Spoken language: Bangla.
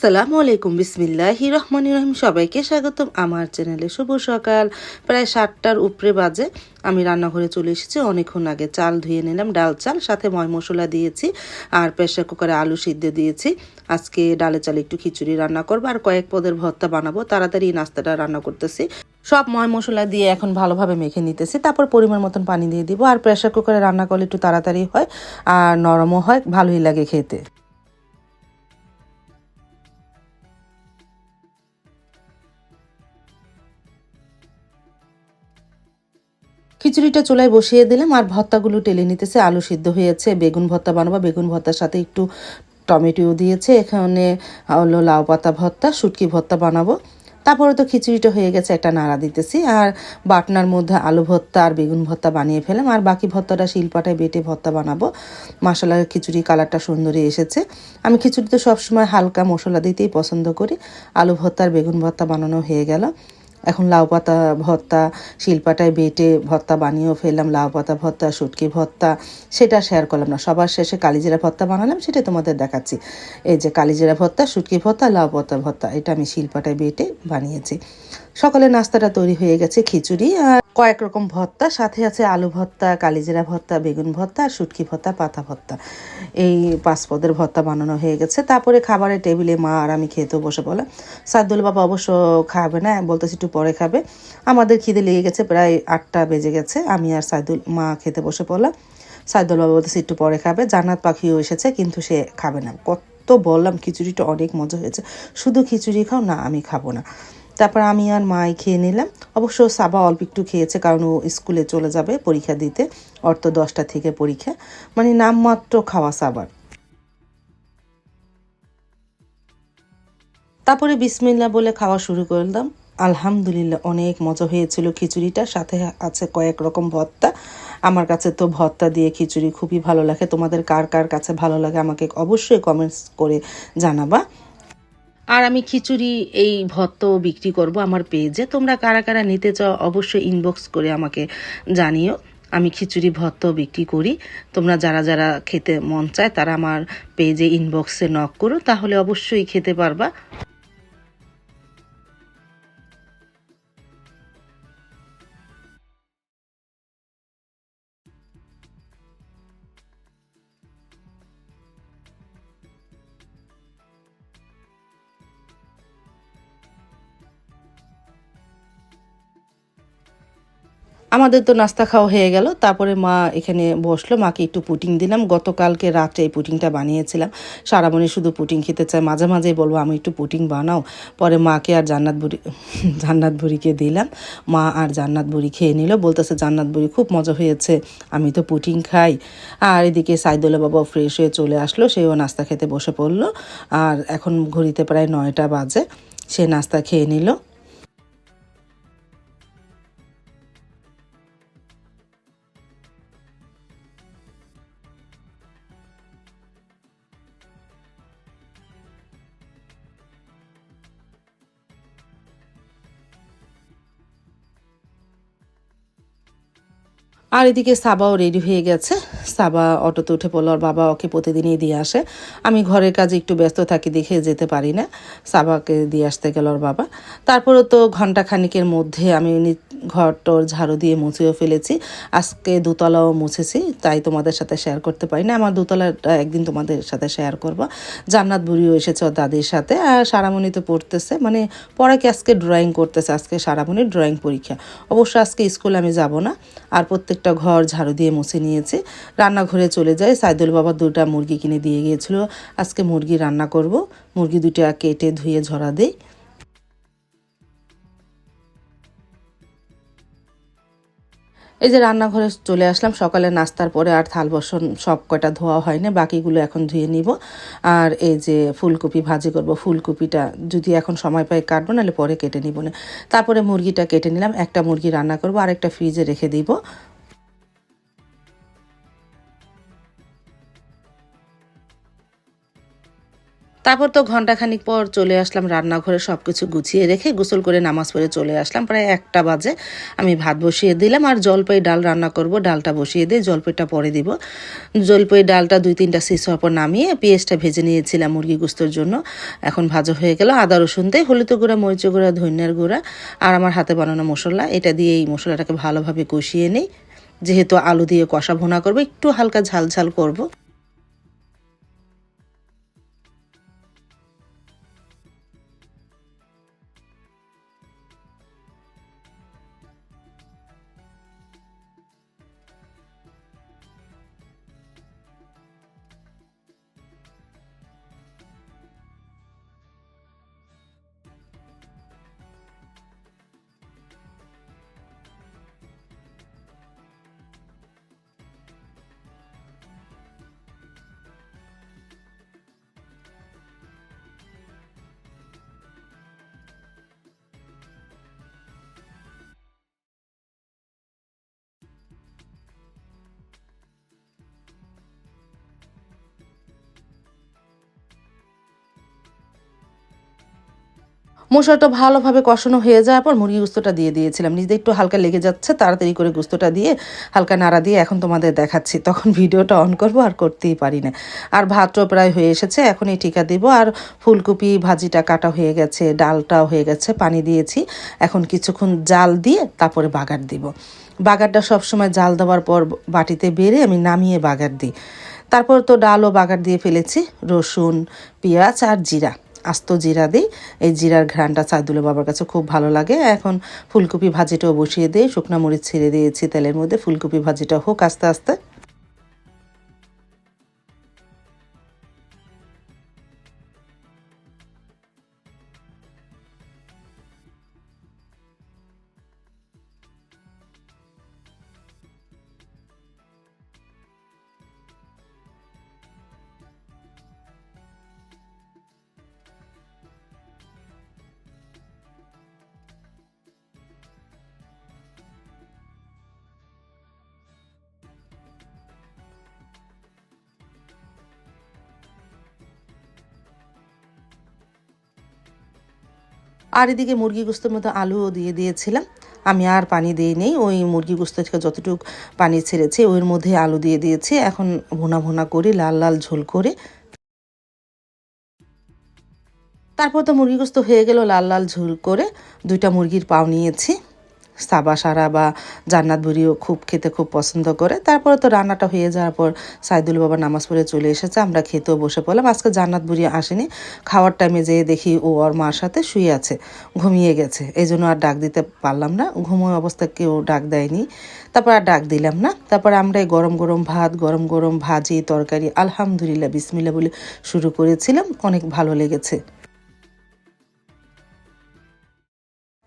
আসসালামু আলাইকুম, বিসমিল্লাহি রহমান রহিম। সবাইকে স্বাগতম আমার চ্যানেলে। শুভ সকাল। প্রায় সাতটার উপরে বাজে। আমি রান্নাঘরে চলে এসেছি। অনেকক্ষণ আগে চাল ধুয়ে নিলাম, ডাল চাল, সাথে ময় মশলা দিয়েছি আর প্রেশার কুকারে আলু সিদ্ধ দিয়েছি। আজকে ডালে চালে একটু খিচুড়ি রান্না করব আর কয়েক পদের ভর্তা বানাবো। তাড়াতাড়ি নাস্তাটা রান্না করতেছি। সব ময় মশলা দিয়ে এখন ভালোভাবে মেখে নিতেছি। তারপর পরিমাণ মতন পানি দিয়ে দিব। আর প্রেশার কুকারে রান্না করলে একটু তাড়াতাড়ি হয় আর নরমও হয়, ভালোই লাগে খেতে। খিচুড়িটা চুলায় বসিয়ে দিলাম আর ভর্তাগুলো টেলে নিতেছে, আলু সিদ্ধ হয়েছে, বেগুন ভর্তা বানাবো, বেগুন ভর্তার সাথে একটু টমেটো দিয়েছে, এখানে হলো লাউ পাতা ভর্তা, শুটকি ভর্তা বানাবো। তারপরে তো খিচুড়িটা হয়ে গেছে, একটা নাড়া দিতেছি, আর বাটনার মধ্যে আলু ভর্তা আর বেগুন ভর্তা বানিয়ে ফেলাম, আর বাকি ভর্তাটা শিলপাটায় বেটে ভর্তা বানাবো। মশলার খিচুড়ি কালারটা সুন্দরই এসেছে। আমি খিচুড়ি তো সবসময় হালকা মশলা দিতেই পছন্দ করি, আলু ভর্তা আর বেগুন ভর্তা বানানো হয়ে গেল। এখন লাউ পাতা ভর্তা, শিলপাটায় বেটে ভর্তা বানিয়েও ফেললাম, লাউ পাতা ভর্তা, শুটকি ভর্তা, সেটা শেয়ার করলাম না। সবার শেষে কালিজিরা ভর্তা বানালাম সেটা তোমাদের দেখাচ্ছি। এই যে কালিজিরা ভর্তা, শুটকি ভর্তা, লাউ পাতা ভর্তা, এটা আমি শিলপাটায় বেটে বানিয়েছি। সকালে নাস্তাটা তৈরি হয়ে গেছে খিচুড়ি আর কয়েক রকম ভর্তা, সাথে আছে আলু ভর্তা, কালিজিরা ভর্তা, বেগুন ভর্তা আর শুটকি ভর্তা, পাতা ভর্তা। এই পাঁচ পদের ভর্তা বানানো হয়ে গেছে। তারপরে খাবারের টেবিলে মা আর আমি খেতেও বসে বলে সাদ্দুল বাবা অবশ্য খাবে না, বলতেছি একটু পরে খাবে। আমাদের খিদে লেগে গেছে, প্রায় আটটা বেজে গেছে। আমি আর সাইদুল মা খেতে বসে পড়লাম। সাইদুল বাবা বলতেছে একটু পরে খাবে। জান্নাত পাখিও এসেছে, কিন্তু সে খাবে না। কত বললাম, খিচুড়িটা অনেক মজা হয়েছে। শুধু খিচুড়ি খাও না, আমি খাব না। তারপর আমি আর মাই খেয়ে নিলাম। অবশ্য সাবা অল্প একটু খেয়েছে, কারণ ও স্কুলে চলে যাবে পরীক্ষা দিতে, অর্থ দশটা থেকে পরীক্ষা। মানে নামমাত্র খাওয়া সাবার। তারপরে বিসমিল্লা বলে খাওয়া শুরু করলাম। আলহামদুলিল্লাহ, অনেক মজা হয়েছিল খিচুড়িটা। সাথে আছে কয়েক রকম ভর্তা। আমার কাছে তো ভর্তা দিয়ে খিচুড়ি খুবই ভালো লাগে। তোমাদের কার কার কাছে ভালো লাগে আমাকে অবশ্যই কমেন্টস করে জানাবা। আর আমি খিচুড়ি, এই ভত্ত বিক্রি করব আমার পেজে। তোমরা কারা কারা নিতে চাও অবশ্যই ইনবক্স করে আমাকে জানিও। আমি খিচুড়ি, ভত্ত বিক্রি করি। তোমরা যারা যারা খেতে মন চায় তারা আমার পেজে ইনবক্সে নক করো, তাহলে অবশ্যই খেতে পারবা। আমাদের তো নাস্তা খাওয়া হয়ে গেল। তারপরে মা এখানে বসল। মাকে একটু পুটিং দিলাম। গতকালকে রাত্রে এই পুটিংটা বানিয়েছিলাম। সারামণি শুধু পুটিং খেতে চায়। মাঝে মাঝেই বলব, আমি একটু পুটিং বানাও। পরে মাকে আর জান্নাত বুড়ি, জান্নাত বুড়িকে দিলাম। মা আর জান্নাত বুড়ি খেয়ে নিল। বলতেছে, জান্নাত বুড়ি, খুব মজা হয়েছে। আমি তো পুটিং খাই। আর এদিকে সাইদুল্লা বাবা ফ্রেশ হয়ে চলে আসলো। সেও নাস্তা খেতে বসে পড়ল। আর এখন ঘড়িতে প্রায় নয়টা বাজে। সে নাস্তা খেয়ে নিল। আর এদিকে সাবাও রেডি হয়ে গেছে। সাবা অটোতে উঠে পড়ল ওর বাবা ওকে প্রতিদিনই দিয়ে আসে। আমি ঘরের কাজে একটু ব্যস্ত থাকি দেখে যেতে পারি না। সাবাকে দিয়ে আসতে গেল ওর বাবা। তারপরেও তো ঘণ্টা খানিকের মধ্যে আমি ঘর টোর ঝাড়ু দিয়ে মুছেও ফেলেছি। আজকে দুতলাও মুছেছি, তাই তোমাদের সাথে শেয়ার করতে পারি না। আমার দুতলাটা একদিন তোমাদের সাথে শেয়ার করব। জান্নাত বুড়িও এসেছে ওর দাদির সাথে। আর সারামণি তো পড়তেছে মানে পরে কি আজকে ড্রয়িং করতেছে? আজকে সারামণির ড্রয়িং পরীক্ষা। অবশ্য আজকে স্কুলে আমি যাব না। আর প্রত্যেকটা ঘর ঝাড়ু দিয়ে মুছে নিয়েছে। রান্নাঘরে চলে যায়। সাইদুল বাবা দুটা মুরগি কিনে দিয়ে গিয়েছিল। আজকে মুরগি রান্না করব। মুরগি দুটা কেটে ধুয়ে ঝরা দেই। এই যে রান্নাঘরে চলে আসলাম। সকালে নাস্তার পরে আর থাল বসন সব কয়টা ধোয়া হয় না বাকিগুলো এখন ধুয়ে নিব। আর এই যে ফুলকপি ভাজি করব। ফুলকপিটা যদি এখন সময় পাই কাটবো, নাহলে পরে কেটে নিব না। তারপরে মুরগিটা কেটে নিলাম। একটা মুরগি রান্না করব। আর একটা ফ্রিজে রেখে দিব। তারপর তো ঘন্টাখানিক পর চলে আসলাম, রান্নাঘরে সব কিছু গুছিয়ে রেখে গোসল করে নামাজ পড়ে চলে আসলাম। প্রায় একটা বাজে। আমি ভাত বসিয়ে দিলাম আর জলপাই ডাল রান্না করব। ডালটা বসিয়ে দিয়ে জলপাইটা পরে দিব। জলপাই ডালটা দুই তিনটা শেষ হওয়ার পর নামিয়ে পেঁয়াজটা ভেজে নিয়েছিলাম মুরগি গুস্তর জন্য। এখন ভাজা হয়ে গেল আদা, রসুন দিয়ে হলুদ গুঁড়া, মরিচ গুঁড়া, ধনিয়ার গুঁড়া আর আমার হাতে বানানো মশলা। এটা দিয়ে এই মশলাটাকে ভালোভাবে কষিয়ে নিই। যেহেতু আলু দিয়ে কষা ভুনা করব, একটু হালকা ঝাল ঝাল করব। মশলাটা ভালোভাবে কষানো হয়ে যাওয়ার পর মুরগি গুস্তটা দিয়ে দিয়েছিলাম। নিজে একটু হালকা লেগে যাচ্ছে, তাড়াতাড়ি করে গুস্তটা দিয়ে হালকা নাড়া দিয়ে এখন তোমাদের দেখাচ্ছি। তখন ভিডিওটা অন করব, আর করতেই পারি না। আর ভাতটাও প্রায় হয়ে এসেছে এখন এই টিকা দিব। আর ফুলকপি ভাজিটা কাটা হয়ে গেছে, ডালটাও হয়ে গেছে, পানি দিয়েছি। এখন কিছুক্ষণ জাল দিয়ে তারপরে বাগার দিব। বাগারটা সবসময় জাল দেওয়ার পর বাটিতে বেড়ে আমি নামিয়ে বাগার দিই। তারপর তো ডালও বাগার দিয়ে ফেলেছি, রসুন, পেঁয়াজ আর জিরা। আস্ত জিরা দিই। এই জিরার ঘ্রানটা সাইদুলের বাবার কাছে খুব ভালো লাগে। এখন ফুলকপি ভাজিটাও বসিয়ে দিই। শুকনো মরিচ ছেড়ে দিয়েছি তেলের মধ্যে। ফুলকপি ভাজিটা হোক আস্তে আস্তে। আর এদিকে মুরগি গোস্তের মতো আলুও দিয়ে দিয়েছিলাম। আমি আর পানি দিই নেই, ওই মুরগি গোস্ত থেকে যতটুকু পানি ছেড়েছে ওর মধ্যে আলু দিয়ে দিয়েছি। এখন ভোনা ভোনা করে, লাল লাল ঝোল করে। তারপর তো মুরগি গোস্ত হয়ে গেল, লাল লাল ঝোল করে দুইটা মুরগির পাও নিয়েছি। সাবা সারা বা জান্নাত বুড়িও খুব খেতে খুব পছন্দ করে। তারপরে তো রান্নাটা হয়ে যাওয়ার পর সাইদুল বাবা নামাজ পড়ে চলে এসেছে, আমরা খেতেও বসে পড়লাম। আজকে জান্নাত বুড়ি আসেনি, খাওয়ার টাইমে যেয়ে দেখি ও ওর মার সাথে শুয়ে আছে, ঘুমিয়ে গেছে। এই জন্য আর ডাক দিতে পারলাম না, ঘুমোয় অবস্থায় কেউ ডাক দেয়নি। তারপর আর ডাক দিলাম না, তারপর আমরা এই গরম গরম ভাত, গরম গরম ভাজি, তরকারি, আলহামদুলিল্লাহ বিসমিল্লা বলে শুরু করেছিলাম, অনেক ভালো লেগেছে।